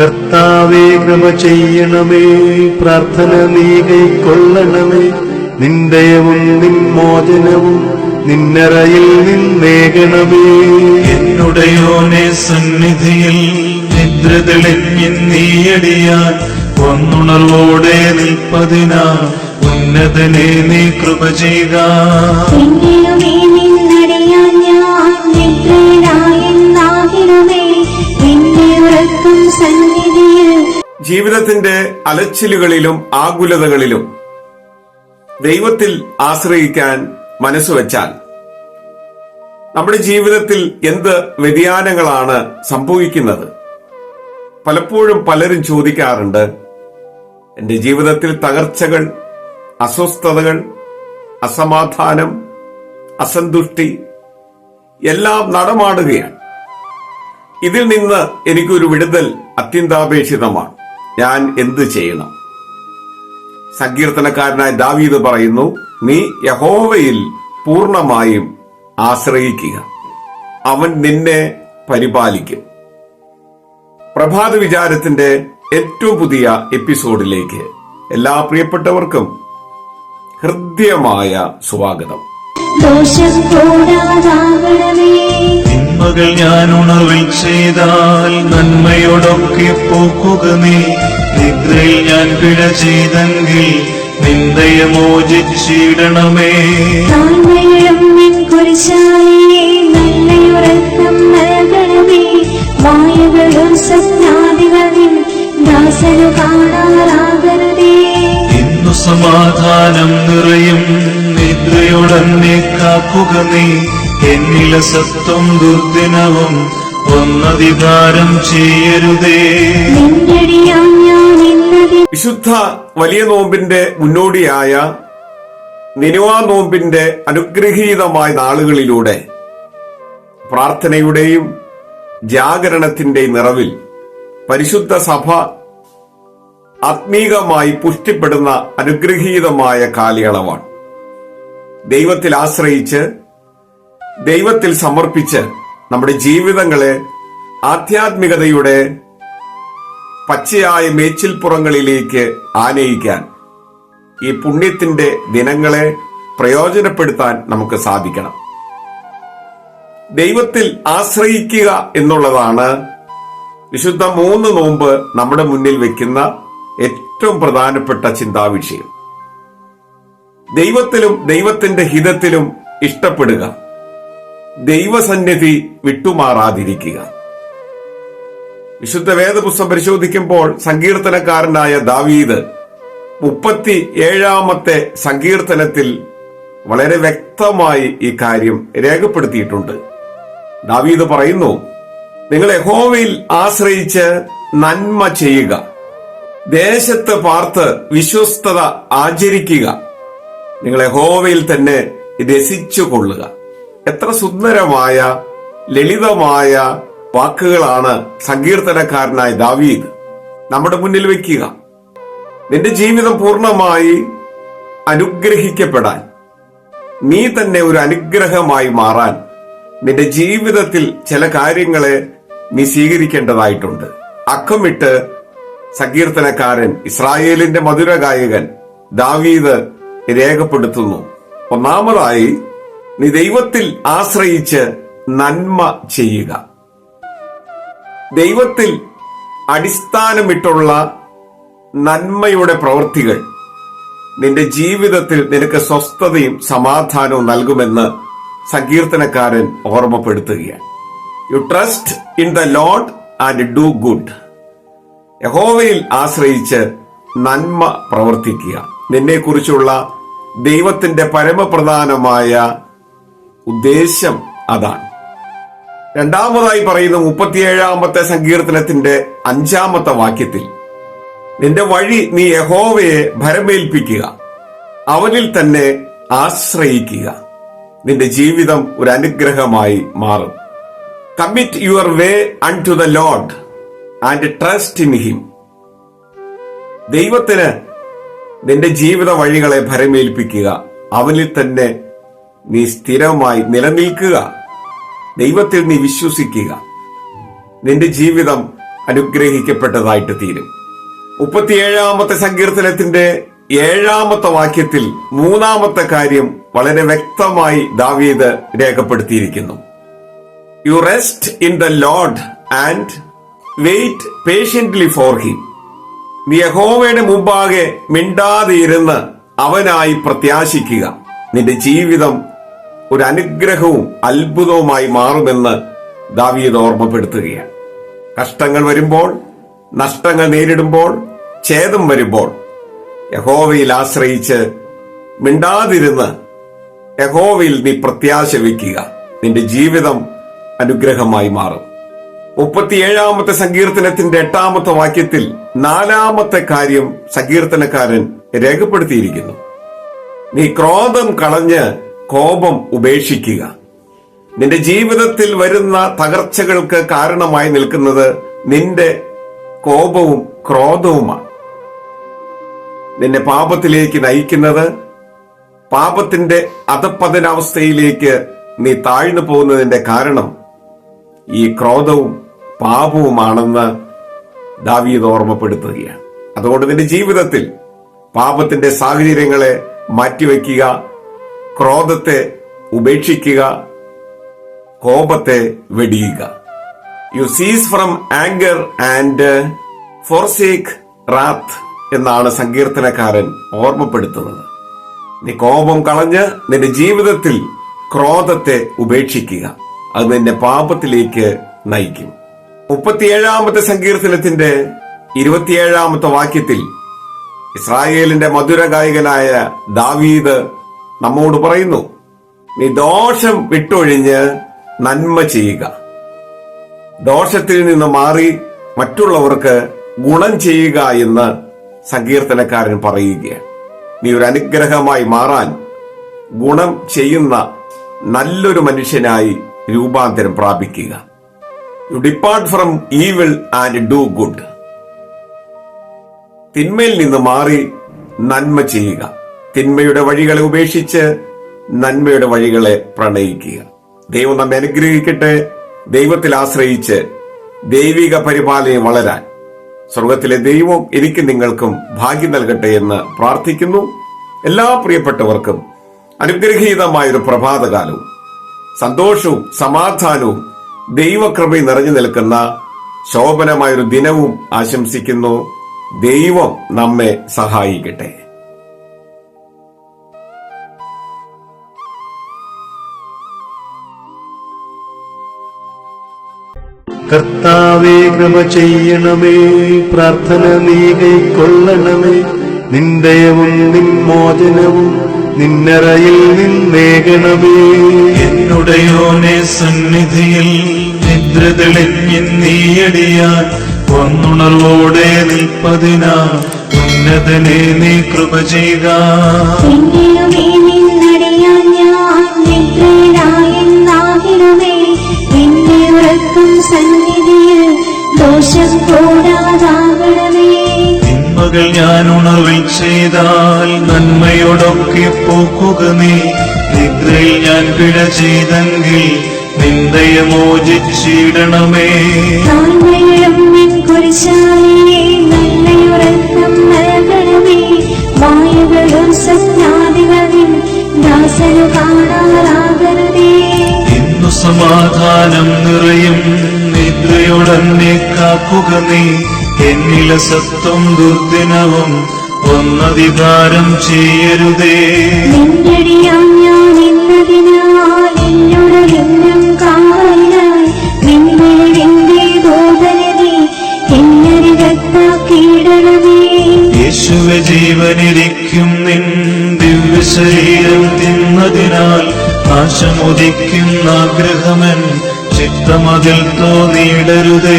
കർത്താവേ കൃപ ചെയ്യണമേ പ്രാർത്ഥന നീ കൈക്കൊള്ളണമേ. നിന്ദയവും നിന്മോചനവും നിന്നറയിൽ നിന്നേകണമേ. എന്നുടയോനെ സന്നിധിയിൽ നിദ്ര തെളിഞ്ഞിന്നീയടിയാൻ ഒന്നുണർവോടെ നിൽപ്പതിനാ ഉന്നതനെ നീ കൃപ ചെയ്യുക എന്നെ ഉറക്കും ജീവിതത്തിന്റെ അലച്ചിലുകളിലും ആകുലതകളിലും ദൈവത്തിൽ ആശ്രയിക്കാൻ മനസ്സുവെച്ചാൽ നമ്മുടെ ജീവിതത്തിൽ എന്ത് വ്യതിയാനങ്ങളാണ് സംഭവിക്കുന്നത്? പലപ്പോഴും പലരും ചോദിക്കാറുണ്ട് എന്റെ ജീവിതത്തിൽ തകർച്ചകൾ അസ്വസ്ഥതകൾ അസമാധാനം അസന്തുഷ്ടി എല്ലാം നടമാടുകയാണ്. ഇതിൽ നിന്ന് എനിക്കൊരു വിടുതൽ അത്യന്താപേക്ഷിതമാണ്. ഞാൻ എന്ത് ചെയ്യണം? സങ്കീർത്തനക്കാരനായ ദാവീദ് പറയുന്നു നീ യഹോവയിൽ പൂർണമായും ആശ്രയിക്കുക. അവൻ നിന്നെ പരിപാലിക്കും. പ്രഭാത വിചാരത്തിന്റെ ഏറ്റവും പുതിയ എപ്പിസോഡിലേക്ക് എല്ലാ പ്രിയപ്പെട്ടവർക്കും ഹൃദ്യമായ സ്വാഗതം. ദോഷം കൂടാതാകണമേ. തിന്മകൾ ഞാൻ ഉണർവിൽ ചെയ്താൽ നന്മയോടൊക്കെ പോക്കുക നീ. നിദ്രയിൽ ഞാൻ പിഴ ചെയ്തെങ്കിൽ നിന്ദയെ മോചിച്ചിടണമേ താഴ്മകളും നിൻ കുരിശാലേ നല്ലയുറക്കം നൽകണമേ. വായുകളും സ്വപ്നാദികളും ദാസനു കാണാറാകരുതേ ഇന്നു സമാധാനം നിറയും നിദ്രയോടന്നെ കാക്കുക നീ. എന്നില സത്വം ദുർദിനവും ഒന്നധികാരം ചെയ്യരുതേ. വിശുദ്ധ വലിയ നോമ്പിന്റെ മുന്നോടിയായ നിനുവാ നോമ്പിന്റെ അനുഗ്രഹീതമായ നാളുകളിലൂടെ പ്രാർത്ഥനയുടെയും ജാഗരണത്തിന്റെ നിറവിൽ പരിശുദ്ധ സഭ ആത്മീകമായി പുഷ്ടിപ്പെടുന്ന അനുഗ്രഹീതമായ കാലയളവാണ്. ദൈവത്തിൽ ആശ്രയിച്ച് ദൈവത്തിൽ സമർപ്പിച്ച് നമ്മുടെ ജീവിതങ്ങളെ ആധ്യാത്മികതയുടെ പച്ചയായ മേച്ചിൽപ്പുറങ്ങളിലേക്ക് ആനയിക്കാൻ ഈ പുണ്യത്തിന്റെ ദിനങ്ങളെ പ്രയോജനപ്പെടുത്താൻ നമുക്ക് സാധിക്കണം. ദൈവത്തിൽ ആശ്രയിക്കുക എന്നുള്ളതാണ് വിശുദ്ധ മൂന്ന് നോമ്പ് നമ്മുടെ മുന്നിൽ വെക്കുന്ന ഏറ്റവും പ്രധാനപ്പെട്ട ചിന്താവിഷയം. ദൈവത്തിലും ദൈവത്തിന്റെ ഹിതത്തിലും ഇഷ്ടപ്പെടുക. ദൈവസന്നിധി വിട്ടുമാറാതിരിക്കുക. വിശുദ്ധ വേദപുസ്തം പരിശോധിക്കുമ്പോൾ സങ്കീർത്തനക്കാരനായ ദാവീദ് മുപ്പത്തി ഏഴാമത്തെ സങ്കീർത്തനത്തിൽ വളരെ വ്യക്തമായി ഈ കാര്യം രേഖപ്പെടുത്തിയിട്ടുണ്ട്. ദാവീദ് പറയുന്നു നിങ്ങൾ യഹോവയിൽ ആശ്രയിച്ച് നന്മ ചെയ്യുക. ദേശത്ത് പാർത്ത് വിശ്വസ്തത ആചരിക്കുക. നിങ്ങൾ യഹോവയിൽ തന്നെ രസിച്ചു കൊള്ളുക എത്ര സുന്ദരമായ ലളിതമായ വാക്കുകളാണ് സങ്കീർത്തനക്കാരനായ ദാവീദ് നമ്മുടെ മുന്നിൽ വെക്കുക. നിന്റെ ജീവിതം പൂർണമായി അനുഗ്രഹിക്കപ്പെടാൻ നീ തന്നെ ഒരു അനുഗ്രഹമായി മാറാൻ നിന്റെ ജീവിതത്തിൽ ചില കാര്യങ്ങളെ നീ സ്വീകരിക്കേണ്ടതായിട്ടുണ്ട്. അക്കമിട്ട് സങ്കീർത്തനക്കാരൻ ഇസ്രായേലിന്റെ മധുരഗായകൻ ദാവീദ് രേഖപ്പെടുത്തുന്നു. ഒന്നാമതായി നീ ദൈവത്തിൽ ആശ്രയിച്ച് നന്മ ചെയ്യുക. ദൈവത്തിൽ അടിസ്ഥാനമിട്ടുള്ള നന്മയുടെ പ്രവൃത്തികൾ നിന്റെ ജീവിതത്തിൽ നിനക്ക് സ്വസ്ഥതയും സമാധാനവും നൽകുമെന്ന് സങ്കീർത്തനക്കാരൻ ഓർമ്മപ്പെടുത്തുകയാണ്. You trust in the Lord and do good യഹോവയിൽ ആശ്രയിച്ച് നന്മ പ്രവർത്തിക്കുക. നിന്നെക്കുറിച്ചുള്ള ദൈവത്തിന്റെ പരമപ്രധാനമായ ഉദ്ദേശം അതാണ്. രണ്ടാമതായി പറയുന്ന മുപ്പത്തിയേഴാമത്തെ സങ്കീർത്തനത്തിന്റെ അഞ്ചാമത്തെ വാക്യത്തിൽ നിന്റെ വഴി നീ യഹോവയെ ഭരമേൽപ്പിക്കുക അവനിൽ തന്നെ ആശ്രയിക്കുക. നിന്റെ ജീവിതം ഒരു അനുഗ്രഹമായി മാറും. Commit your way unto the Lord and trust in him ദൈവത്തിന് നിന്റെ ജീവിത വഴികളെ ഭരമേൽപ്പിക്കുക അവനിൽ തന്നെ നീ സ്ഥിരമായി നിലനിൽക്കുക. ദൈവത്തിൽ നീ വിശ്വസിക്കുക. നിന്റെ ജീവിതം അനുഗ്രഹിക്കപ്പെട്ടതായിട്ട് തീരും. മുപ്പത്തിയേഴാമത്തെ സങ്കീർത്തനത്തിന്റെ ഏഴാമത്തെ വാക്യത്തിൽ മൂന്നാമത്തെ കാര്യം വളരെ വ്യക്തമായി ദാവീദ് രേഖപ്പെടുത്തിയിരിക്കുന്നു. You rest in the Lord and wait patiently for him നീ യഹോവയുടെ മുമ്പാകെ മിണ്ടാതെ ഇരുന്ന് അവനായി പ്രത്യാശിക്കുക. നിന്റെ ജീവിതം ഒരു അനുഗ്രഹവും അത്ഭുതവുമായി മാറുമെന്ന് ദാവീദ് ഓർമ്മപ്പെടുത്തുകയാണ്. കഷ്ടങ്ങൾ വരുമ്പോൾ നഷ്ടങ്ങൾ നേരിടുമ്പോൾ ഛേദം വരുമ്പോൾ യഹോവയിൽ ആശ്രയിച്ച് മിണ്ടാതിരുന്ന് യഹോവയിൽ നീ പ്രത്യാശ വയ്ക്കുക. നിന്റെ ജീവിതം അനുഗ്രഹമായി മാറും. മുപ്പത്തിയേഴാമത്തെ സങ്കീർത്തനത്തിന്റെ എട്ടാമത്തെ വാക്യത്തിൽ നാലാമത്തെ കാര്യം സങ്കീർത്തനക്കാരൻ രേഖപ്പെടുത്തിയിരിക്കുന്നു. നീ ക്രോധം കളഞ്ഞ് കോപം ഉപേക്ഷിക്കുക. നിന്റെ ജീവിതത്തിൽ വരുന്ന തകർച്ചകൾക്ക് കാരണമായി നിൽക്കുന്നത് നിന്റെ കോപവും ക്രോധവുമാണ്. നിന്നെ പാപത്തിലേക്ക് നയിക്കുന്നത് പാപത്തിന്റെ അധപ്പതനാവസ്ഥയിലേക്ക് നീ താഴ്ന്നു പോകുന്നതിന്റെ കാരണം ഈ ക്രോധവും പാപവുമാണെന്ന് ദാവീദ് ഓർമ്മപ്പെടുത്തുകയാണ്. അതുകൊണ്ട് നിന്റെ ജീവിതത്തിൽ പാപത്തിന്റെ സാഹചര്യങ്ങളെ മാറ്റിവെക്കുക ക്രോധത്തെ ഉപേക്ഷിക്കുക കോപത്തെ വെടിയുക. You cease from anger and forsake wrath എന്നാണ് സങ്കീർത്തനക്കാരൻ ഓർമ്മപ്പെടുത്തുന്നത്. നീ കോപം കളഞ്ഞ് നിന്റെ ജീവിതത്തിൽ ക്രോധത്തെ ഉപേക്ഷിക്കുക. അത് നിന്റെ പാപത്തിലേക്ക് നയിക്കും. മുപ്പത്തിയേഴാമത്തെ സങ്കീർത്തനത്തിന്റെ ഇരുപത്തിയേഴാമത്തെ വാക്യത്തിൽ ഇസ്രായേലിന്റെ മധുര ഗായകനായ ദാവീദ് നമ്മോട് പറയുന്നു നീ ദോഷം വിട്ടൊഴിഞ്ഞ് നന്മ ചെയ്യുക. ദോഷത്തിൽ നിന്ന് മാറി മറ്റുള്ളവർക്ക് ഗുണം ചെയ്യുക എന്ന് സങ്കീർത്തനക്കാരൻ പറയുകയാണ്. നീ ഒരു അനുഗ്രഹമായി മാറാൻ ഗുണം ചെയ്യുന്ന നല്ലൊരു മനുഷ്യനായി രൂപാന്തരം പ്രാപിക്കുക. You depart from evil and do good തിന്മയിൽ നിന്ന് മാറി നന്മ ചെയ്യുക. തിന്മയുടെ വഴികളെ ഉപേക്ഷിച്ച് നന്മയുടെ വഴികളെ പ്രണയിക്കുക. ദൈവം നമ്മെ അനുഗ്രഹിക്കട്ടെ. ദൈവത്തിൽ ആശ്രയിച്ച് ദൈവിക പരിപാലനം വളരാൻ. സ്വർഗത്തിലെ ദൈവം എനിക്ക് നിങ്ങൾക്കും ഭാഗ്യം നൽകട്ടെ എന്ന് പ്രാർത്ഥിക്കുന്നു. എല്ലാ പ്രിയപ്പെട്ടവർക്കും അനുഗ്രഹീതമായൊരു പ്രഭാതകാലവും സന്തോഷവും സമാധാനവും ദൈവകൃപയും നിറഞ്ഞു നിൽക്കുന്ന ശോഭനമായൊരു ദിനവും ആശംസിക്കുന്നു. ദൈവം നമ്മെ സഹായിക്കട്ടെ. കർത്താവേ കൃപ ചെയ്യണമേ പ്രാർത്ഥന നീ കൈക്കൊള്ളണമേ. നിന്ദയവും നിന്മോചനവും നിന്നറയിൽ നിന്നേകണമേ. എന്നുടയോനെ സന്നിധിയിൽ നിദ്ര തെളിഞ്ഞ് നീയടിയാൻ ഒന്നുണർവോടെ നിൽപ്പതിനാ ഉന്നതനെ നീ കൃപ ചെയ്യുക സന്നിധിയിൽ ദോഷം കൂടാതാകണമേ. ഞാൻ ഉണർവിൽ ചെയ്താൽ നന്മയോടൊക്കെ പോക്കുക നീ. നിദ്രയിൽ ഞാൻ പിഴ ചെയ്തെങ്കിൽ നിന്ദയെ മോചിച്ചിടണമേ താഴ്മയിലും നിൻ കുരിശാലേ നല്ലയുറക്കം നൽകണമേ. മായകളും സജ്ഞാതികളും ദാസനു കാണാറാകരുതേ ഇന്നു സമാധാനം നിറയും നിദ്രയോടന്നെ കാക്കുക നീ. എന്നില സത്വം ദുർദിനവും ഒന്നധികാരം ചെയ്യരുതേ. നിന്നടിയാം ഞാൻ ഇന്നതിനാൽ യേശുവെ ജീവനിരിക്കും നിൻ ദിവ്യ ശരീരം തിന്നതിനാൽ നാശമുദിക്കുന്ന ആഗ്രഹമൻ ചിത്തമതിൽ തോന്നിയിടരുതേ.